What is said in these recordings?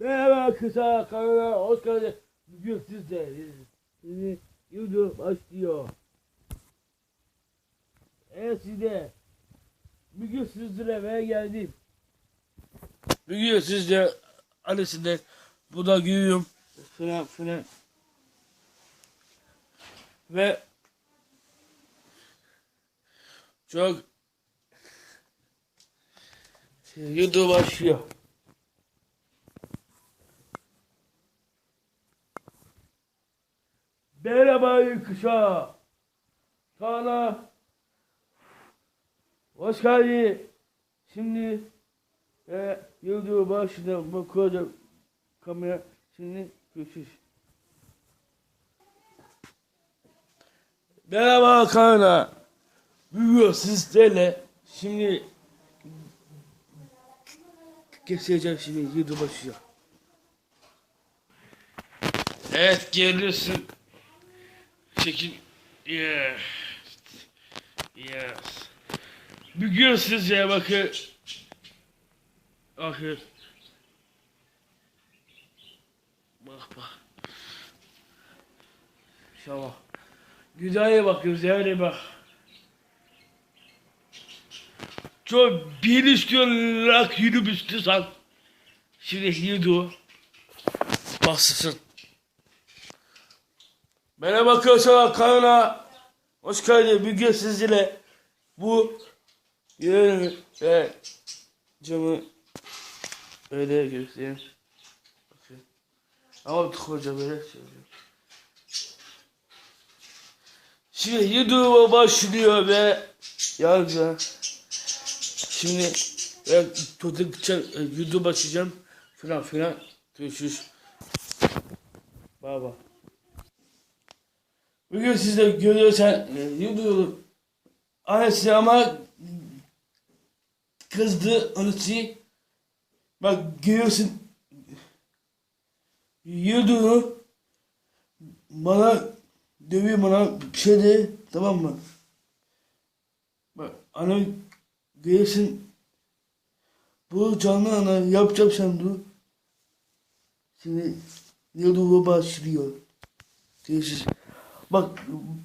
Merhaba kısa kanala hoş geldin. Bugün sizde sizi YouTube başlıyor. Evet size bugün sizlere ve geldim. Bugün sizde annesinde bu da giyiyorum. Falan filan. Ve çok YouTube başlıyor. Kuşa. Sana hoş geldin. Şimdi e, yıldız başına bakacağım kamera. Şimdi görüşürüz. Merhaba Kana. Bugün sizlerle şimdi geçeceğim şimdi yıldız başlıyor. Evet geliyorsun. Çekin. Yes. Yes. Bugün size bakın. Bakın. Bak bak. İnşallah. Güzel bakıyoruz yani bak. Çok bir istiyorlar yürüp istiyorsan. Şimdi yürü o. Bassın. Merhaba arkadaşlar kanala hoş geldin. Bugün sizlerle bu yeni ve camı öyle göstereyim. Bakın. Ama koca böyle söylüyorum. Şimdi YouTube'a başlıyor ve yazca. Şimdi ben tuttukça YouTube açacağım. Filan filan. Görüşürüz. Bye. Bugün siz de görüyorsan e, yudum annesi ama kızdı annesi. Bak görüyorsun yuduğu bana dövüyor bana bir şey de tamam mı? Bak ana görüyorsun bu canlı ana yapacağım sen dur. Şimdi yuduğu başlıyor. Görüşürüz. Bak,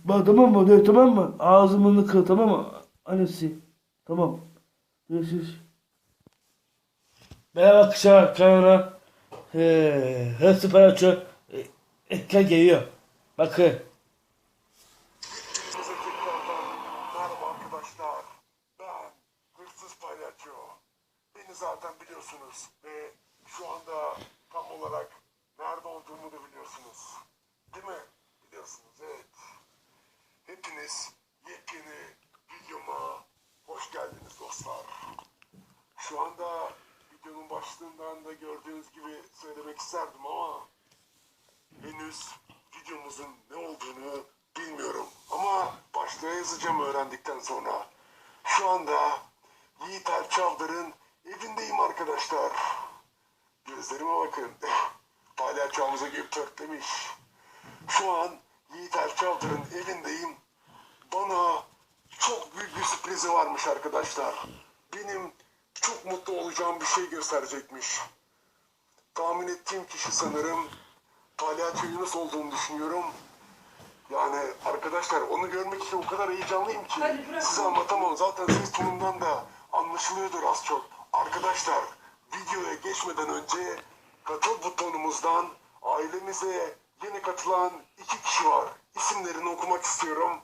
bak tamam mı? Diyor, tamam mı? Ağzımını kır tamam mı? Annesi. Tamam. Görüşürüz. Merhaba kışa kanala. He, hırsı paraço. Ekran geliyor. Bakın. Şu anda tam olarak nerede olduğumu da biliyorsunuz. Değil mi? Biliyorsunuz evet. Hepiniz yepyeni videoma hoş geldiniz dostlar. Şu anda videonun başlığından da gördüğünüz gibi söylemek isterdim ama henüz videomuzun ne olduğunu bilmiyorum. Ama başlığa yazacağım öğrendikten sonra. Şu anda Yiğit Alp Çavdar'ın evindeyim arkadaşlar. Gözlerime bakın. Palyaçoğumuza gibi pörtlemiş. Şu an Yiğit Alp Çavdar'ın evindeyim. Bana çok büyük bir sürprizi varmış arkadaşlar. Benim çok mutlu olacağım bir şey gösterecekmiş. Tahmin ettiğim kişi sanırım palyaço Yunus olduğunu düşünüyorum. Yani arkadaşlar onu görmek için o kadar heyecanlıyım ki size anlatamam. Zaten ses tonundan da anlaşılıyordur az çok. Arkadaşlar videoya geçmeden önce katıl butonumuzdan ailemize yeni katılan iki kişi var. İsimlerini okumak istiyorum.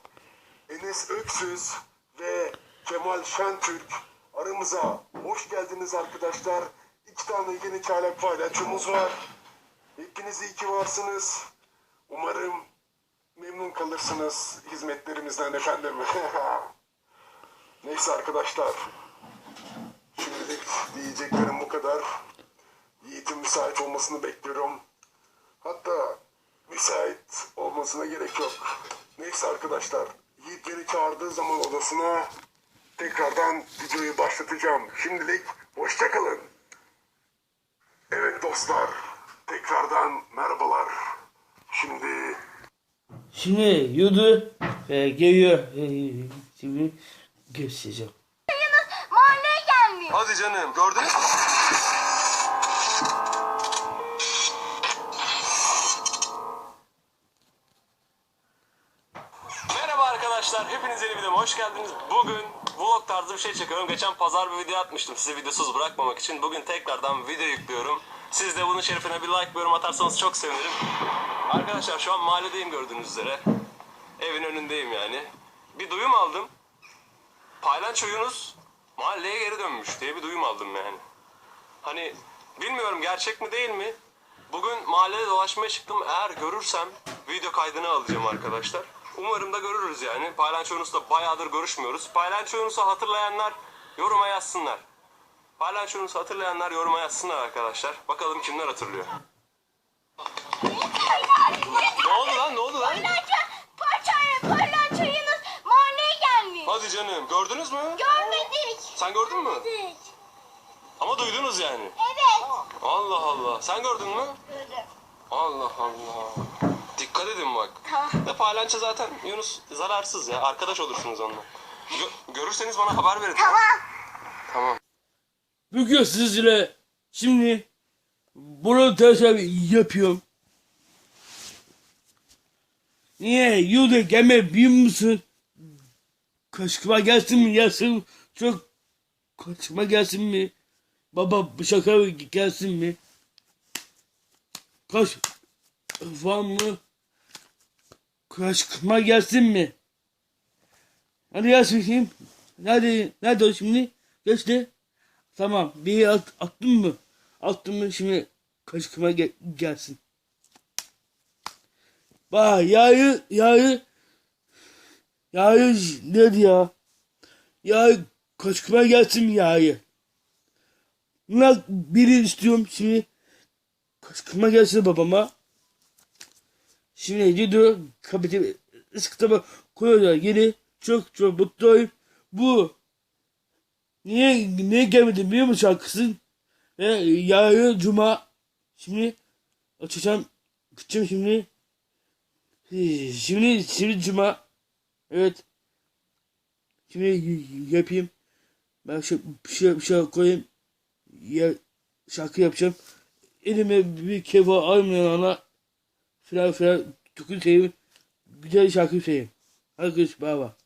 Enes Öksüz ve Kemal Şentürk aramıza hoş geldiniz arkadaşlar. İki tane yeni çaylak paylaşımımız var. Hepiniz iyi ki varsınız. Umarım memnun kalırsınız hizmetlerimizden efendim. Neyse arkadaşlar. Şimdilik diyeceklerim bu kadar. Yiğit'in müsait olmasını bekliyorum. Hatta olmasına gerek yok. Neyse arkadaşlar. Yiğit beni çağırdığı zaman odasına tekrardan videoyu başlatacağım. Şimdilik hoşçakalın. Evet dostlar. Tekrardan merhabalar. Şimdi Şimdi yudu e, geliyor. E, şimdi göstereceğim. Mahalleye gelmiş. Hadi canım gördünüz mü? Arkadaşlar hepiniz yeni videoma hoş geldiniz. Bugün vlog tarzı bir şey çekiyorum. Geçen pazar bir video atmıştım sizi videosuz bırakmamak için. Bugün tekrardan video yüklüyorum. Siz de bunun şerefine bir like bir yorum atarsanız çok sevinirim. Arkadaşlar şu an mahalledeyim gördüğünüz üzere. Evin önündeyim yani. Bir duyum aldım. Paylanço Yunus mahalleye geri dönmüş diye bir duyum aldım yani. Hani bilmiyorum gerçek mi değil mi? Bugün mahallede dolaşmaya çıktım. Eğer görürsem video kaydını alacağım arkadaşlar. Umarım da görürüz yani. Paylanço Yunus'la bayağıdır görüşmüyoruz. Paylanço Yunus'u hatırlayanlar yoruma yazsınlar. Paylanço Yunus'u hatırlayanlar yoruma yazsınlar arkadaşlar. Bakalım kimler hatırlıyor. ne oldu lan ne oldu lan? Parçaya parlanço Yunus mahalleye gelmiş. Hadi canım gördünüz mü? Görmedik. Sen gördün mü? Görmedik. Ama duydunuz yani. Evet. Allah Allah. Sen gördün mü? Gördüm. Allah Allah. Dikkat edin bak. Tamam. Ne paylanço zaten Yunus zararsız ya. Arkadaş olursunuz onunla. Gö- görürseniz bana haber verin. Tamam. Tamam. Bugün sizlere şimdi bunu tekrar yapıyorum. Niye? Yolda gelme biliyor musun? Kaşkıma gelsin mi? Gelsin. Çok kaşkıma gelsin mi? Baba şaka gelsin mi? Kaş var mı? Kaşkıma gelsin mi? Hadi yaz bakayım. Nerede, nerede o şimdi? Geçti. Tamam. Bir at, attın mı? Attın mı şimdi kaşıkıma gel- gelsin. Bak yağı yağı yağı ne ya? Yağı kaşıkıma gelsin yağı? Bunlar biri istiyorum şimdi. Kaşıkıma gelsin babama. Şimdi gidiyor kapıda ıskıtama koyuyorlar geri. Çok çok mutluyum. Bu Niye niye gelmedin biliyor musun şarkısın? Ve yarın cuma şimdi açacağım gideceğim şimdi. Şimdi şimdi cuma evet. Şimdi yapayım. Ben şu bir şey, bir şey koyayım. Ya, şarkı yapacağım. Elime bir keva almayan ana filan filan tukun seveyim. Güzel şarkı seveyim. Hadi görüşürüz. Bye bye.